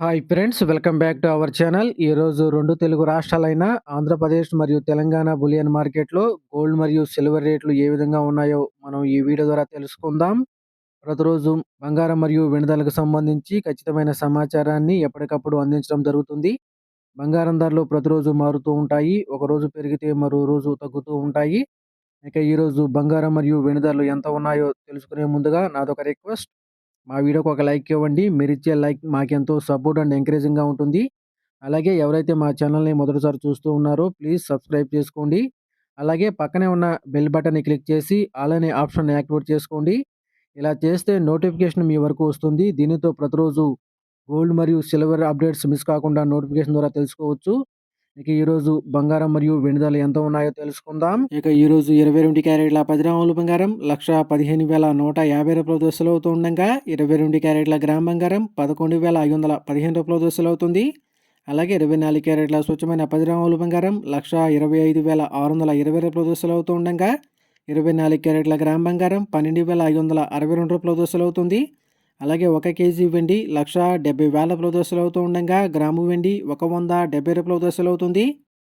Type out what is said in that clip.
Hi friends welcome back to our channel ఈరోజు రెండు తెలుగు రాష్ట్రాలైన ఆంధ్రప్రదేశ్ మరియు తెలంగాణ బులియన్ మార్కెట్లో గోల్డ్ మరియు సిల్వర్ రేట్లు ఏ విధంగా ఉన్నాయో మనం ఈ వీడియో ద్వారా తెలుసుకుందాం. ప్రతిరోజు బంగారం మరియు వెనుదలకు సంబంధించి ఖచ్చితమైన సమాచారాన్ని ఎప్పటికప్పుడు అందించడం జరుగుతుంది. బంగారం ధరలు ప్రతిరోజు మారుతూ ఉంటాయి ఒకరోజు పెరిగితే మరో రోజు తగ్గుతూ ఉంటాయి. ఇక ఈరోజు బంగారం మరియు వెనుదలు ఎంత ఉన్నాయో తెలుసుకునే ముందుగా నాదొక రిక్వెస్ట్ మా వీడియోకి ఒక లైక్ ఇవ్వండి. మీరు ఇచ్చే లైక్ మాకెంతో సపోర్ట్ అండ్ ఎంకరేజింగ్గా ఉంటుంది. అలాగే ఎవరైతే మా ఛానల్ని మొదటిసారి చూస్తూ ఉన్నారో ప్లీజ్ సబ్స్క్రైబ్ చేసుకోండి. అలాగే పక్కనే ఉన్న బెల్ బటన్ని క్లిక్ చేసి ఆల్ అనే ఆప్షన్ యాక్టివేట్ చేసుకోండి. ఇలా చేస్తే నోటిఫికేషన్ మీ వరకు వస్తుంది. దీనితో ప్రతిరోజు గోల్డ్ మరియు సిల్వర్ అప్డేట్స్ మిస్ కాకుండా నోటిఫికేషన్ ద్వారా తెలుసుకోవచ్చు. ఇక ఈరోజు బంగారం మరియు వెనుదలు ఎంత ఉన్నాయో తెలుసుకుందాం. ఇక ఈరోజు ఇరవై రెండు క్యారెట్ల పది గ్రాముల బంగారం లక్ష పదిహేను వేల నూట యాభై రూపాయల దోశలు అవుతుండగా ఇరవై రెండు క్యారెట్ల గ్రామ్ బంగారం పదకొండు వేల ఐదు వందల పదిహేను రూపాయల దోశలు అవుతుంది. అలాగే ఇరవై నాలుగు క్యారెట్ల స్వచ్ఛమైన పది గ్రాముల బంగారం లక్ష ఇరవై ఐదు వేల ఆరు వందల ఇరవై రూపాయల దోశలు అవుతుండగా ఇరవై నాలుగు క్యారెట్ల గ్రామ్ బంగారం పన్నెండు వేల ఐదు వందల అరవై రెండు రూపాయల దోశలు అవుతుంది. అలాగే ఒక కేజీ వెండి లక్ష డెబ్బై వేల ప్రదోశలు అవుతూ ఉండగా గ్రాము వెండి ఒక వంద డెబ్బై రూపాయల దోశలు అవుతుంది